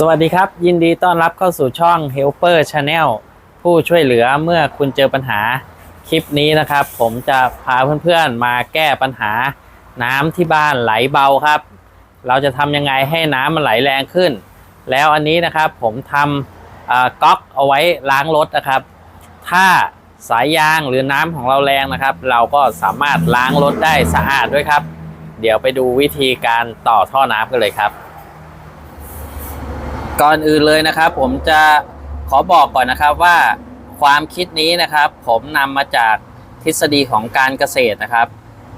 สวัสดีครับ ยินดีต้อนรับเข้าสู่ช่อง Helper Channel ผู้ช่วยเหลือเมื่อคุณเจอปัญหาคลิปนี้นะครับ ผมจะพาเพื่อนๆมาแก้ปัญหาน้ำที่บ้านไหลเบาครับ เราจะทำยังไงให้น้ำมันไหลแรงขึ้น แล้วอันนี้นะครับผมทำก๊อกเอาไว้ล้างรถนะครับ ถ้าสายยางหรือน้ำของเราแรงนะครับ เราก็สามารถล้างรถได้สะอาดด้วยครับ เดี๋ยวไปดูวิธีการต่อท่อน้ำกันเลยครับ ก่อนอื่นเลยนะครับ ผมจะขอบอกก่อนนะครับว่าความคิดนี้นะครับ ผมนำมาจากทฤษฎีของการเกษตรนะครับ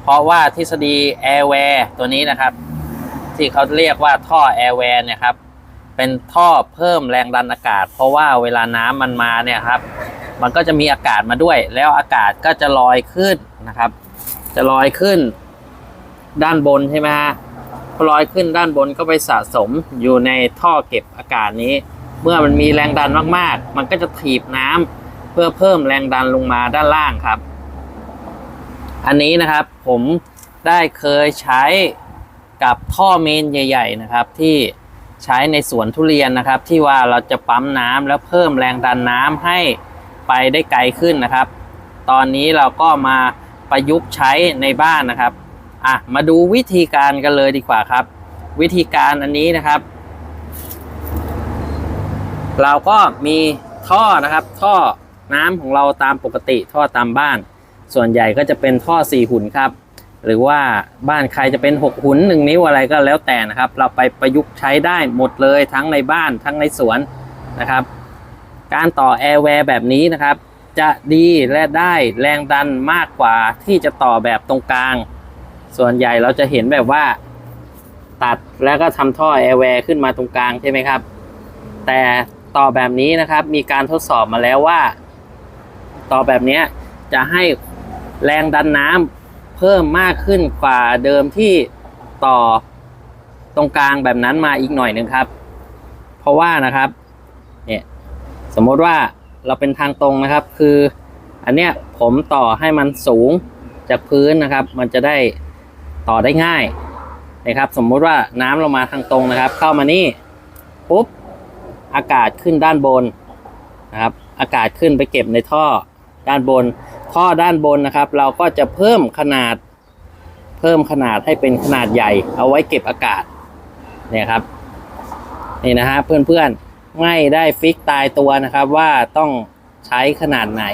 เพราะว่าทฤษฎี Airware ตัวนี้นะครับ ที่เขาเรียกว่าท่อ Airware เนี่ยครับเป็นท่อเพิ่มแรงดันอากาศ เพราะว่าเวลาน้ำมันมาเนี่ยครับ มันก็จะมีอากาศมาด้วย แล้วอากาศก็จะลอยขึ้นนะครับ จะลอยขึ้นด้านบนใช่ไหมฮะ ลอยขึ้นด้านบนก็ไปสะสมอยู่ในท่อเก็บอากาศนี้ เมื่อมันมีแรงดันมากๆ มันก็จะถีบน้ำเพื่อเพิ่มแรงดันลงมาด้านล่างครับ อันนี้นะครับผมได้เคยใช้กับท่อเมนใหญ่ ๆ นะครับ ที่ใช้ในสวนทุเรียนนะครับ ที่ว่าเราจะปั๊มน้ำแล้วเพิ่มแรงดันน้ำให้ไปได้ไกลขึ้นนะครับ ตอนนี้เราก็มาประยุกต์ใช้ในบ้านนะครับ อะมาดูวิธีการกันเลยดีกว่าครับ วิธีการอันนี้นะครับ เราก็มีท่อนะครับ ท่อน้ำของเราตามปกติท่อตามบ้าน ส่วนใหญ่ก็จะเป็นท่อสี่หุ่นครับ หรือว่าบ้านใครจะเป็นหกหุ่นหนึ่งนิ้วอะไรก็แล้วแต่นะครับ เราไปประยุกต์ใช้ได้หมดเลยทั้งในบ้านทั้งในสวนนะครับ การต่อแอร์แวร์แบบนี้นะครับ จะดีและได้แรงดันมากกว่าที่จะต่อแบบตรงกลาง ส่วนใหญ่เราจะเห็นแบบว่า ตัดแล้วก็ทำท่อแอร์แวร์ขึ้นมาตรงกลางใช่ไหมครับ แต่ต่อแบบนี้นะครับ มีการทดสอบมาแล้วว่า ต่อแบบนี้จะให้แรงดันน้ำเพิ่มมากขึ้นกว่าเดิมที่ต่อตรงกลางแบบนั้นมาอีกหน่อยหนึ่งครับ เพราะว่านะครับเนี่ยสมมติว่าเราเป็นทางตรงนะครับ คือ อันเนี้ยผมต่อให้มันสูงจากพื้นนะครับ มันจะได้ ต่อได้ง่ายนะครับ สมมุติว่าน้ำเรามาทางตรงนะครับ เข้ามานี่ปุ๊บอากาศขึ้นด้านบนนะครับ อากาศขึ้นไปเก็บในท่อด้านบน ท่อด้านบนนะครับ เราก็จะเพิ่มขนาด เพิ่มขนาดให้เป็นขนาดใหญ่ เอาไว้เก็บอากาศเนี่ยครับนี่นะฮะเพื่อนๆไม่ได้ฟิกตายตัวนะครับว่าต้องใช้ขนาดไหน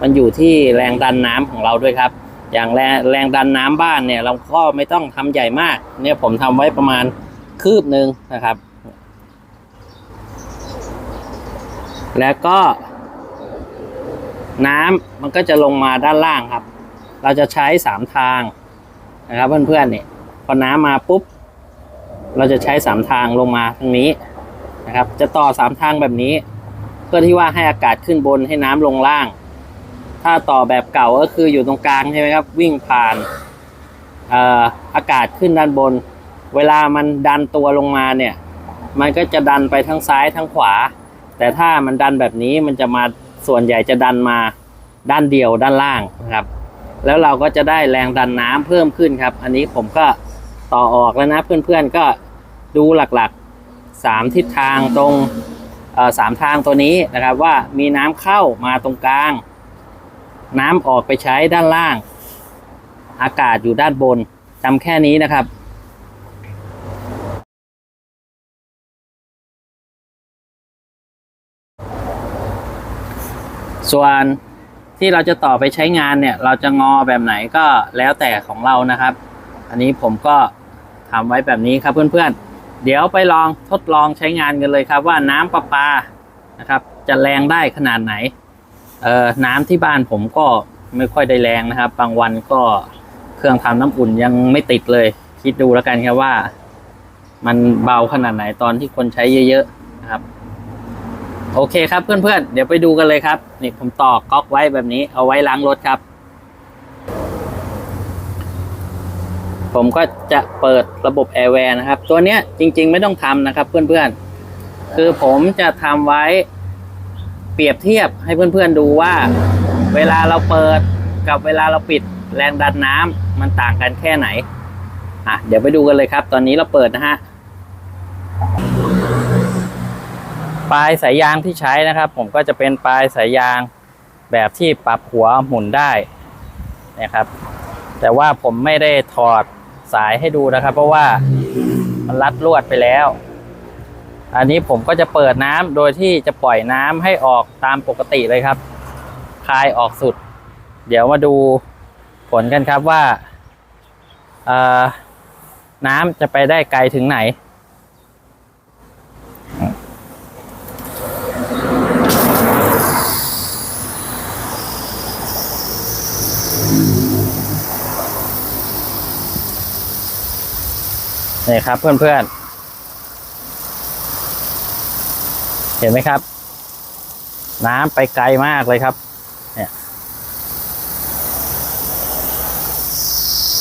มันอยู่ที่แรงดันน้ำของเราด้วยครับ อย่างแรงแรงดันน้ำบ้านเนี่ย เราก็ไม่ต้องทำใหญ่มาก เนี่ยผมทำไว้ประมาณคืบหนึ่งนะครับ แล้วก็ น้ำมันก็จะลงมาด้านล่างครับ เราจะใช้สามทางนะครับเพื่อนๆเนี่ยพอน้ำมาปุ๊บ เราจะใช้สามทางลงมาทางนี้นะครับ จะต่อสามทางแบบนี้ เพื่อที่ว่าให้อากาศขึ้นบนให้น้ำลงล่าง ถ้าต่อแบบเก่าก็คืออยู่ตรงกลางใช่ไหมครับ วิ่งผ่านเอ่ออากาศขึ้นด้านบน เวลามันดันตัวลงมาเนี่ย มันก็จะดันไปทั้งซ้ายทั้งขวา แต่ถ้ามันดันแบบนี้มันจะมาส่วนใหญ่จะดันมาด้านเดียวด้านล่างนะครับ แล้วเราก็จะได้แรงดันน้ำเพิ่มขึ้นครับ อันนี้ผมก็ต่อออกแล้วนะเพื่อนๆก็ดูหลักๆสามทิศทางตรงสามทางตัวนี้นะครับว่ามีน้ำเข้ามาตรงกลาง น้ำออกไปใช้ด้านล่าง อากาศอยู่ด้านบนจำแค่นี้นะครับส่วนที่เราจะต่อไปใช้งานเนี่ย เราจะงอแบบไหนก็แล้วแต่ของเรานะครับ อันนี้ผมก็ทำไว้แบบนี้ครับเพื่อนๆ เดี๋ยวไปลองทดลองใช้งานกันเลยครับว่าน้ำประปานะครับ จะแรงได้ขนาดไหน เอ่อน้ำที่บ้านผมก็ไม่ค่อยได้แรงนะครับ บางวันก็เครื่องทำน้ำอุ่นยังไม่ติดเลย คิดดูแล้วกันครับว่า มันเบาขนาดไหนตอนที่คนใช้เยอะๆนะครับ โอเคครับเพื่อนๆ เดี๋ยวไปดูกันเลยครับ นี่ผมต่อก๊อกไว้แบบนี้เอาไว้ล้างรถครับ ผมก็จะเปิดระบบแอร์แวร์นะครับ ตัวเนี้ยจริง ๆ ไม่ต้องทำนะครับ เพื่อนๆ คือผมจะทำไว้ เปรียบเทียบให้เพื่อนๆดูว่า เวลาเราเปิดกับเวลาเราปิดแรงดันน้ำมันต่างกันแค่ไหนอะเดี๋ยวไปดูกันเลยครับ ตอนนี้เราเปิดนะฮะปลายสายยางที่ใช้นะครับ ผมก็จะเป็นปลายสายยางแบบที่ปรับหัวหมุนได้นะครับ แต่ว่าผมไม่ได้ถอดสายให้ดูนะครับ เพราะว่ามันรัดลวดไปแล้ว อันนี้ผมก็จะเปิดน้ำโดยที่จะปล่อยน้ำให้ออกตามปกติเลยครับคลายออกสุด เดี๋ยวมาดูผลกันครับว่าน้ำจะไปได้ไกลถึงไหน นี่ครับเพื่อนๆ เห็นไหมครับ น้ำไปไกลมากเลยครับ เนี่ย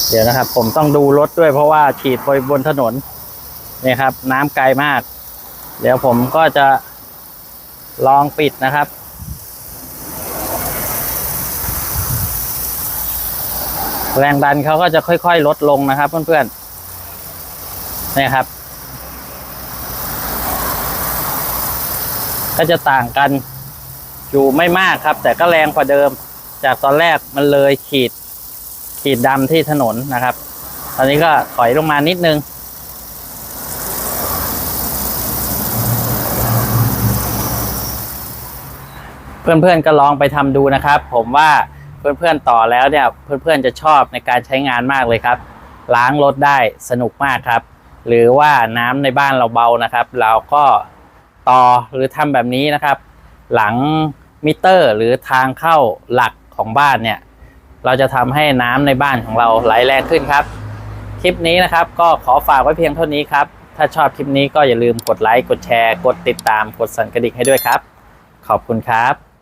เดี๋ยวนะครับ ผมต้องดูรถด้วยเพราะว่าฉีดไปบนถนนเนี่ยครับ น้ำไกลมาก เดี๋ยวผมก็จะลองปิดนะครับแรงดันเขาก็จะค่อย ๆ ลดลงนะครับเพื่อนๆเนี่ยครับ ก็จะต่างกันอยู่ไม่มากครับ แต่ก็แรงกว่าเดิม จากตอนแรกมันเลยขีด ขีดดำที่ถนนนะครับ ตอนนี้ก็ถอยลงมานิดนึงเพื่อนๆก็ลองไปทำดูนะครับ ผมว่าเพื่อนๆต่อแล้วเนี่ยเพื่อนๆจะชอบในการใช้งานมากเลยครับ ล้างรถได้สนุกมากครับ หรือว่าน้ำในบ้านเราเบานะครับ เราก็ ต่อหรือทำแบบนี้นะครับ หลังมิเตอร์หรือทางเข้าหลักของบ้านเนี่ย เราจะทำให้น้ำในบ้านของเราไหลแรงขึ้นครับ คลิปนี้นะครับก็ขอฝากไว้เพียงเท่านี้ครับ ถ้าชอบคลิปนี้ก็อย่าลืมกดไลค์กดแชร์ กดติดตามกดสั่นกระดิ่งให้ด้วยครับ ขอบคุณครับ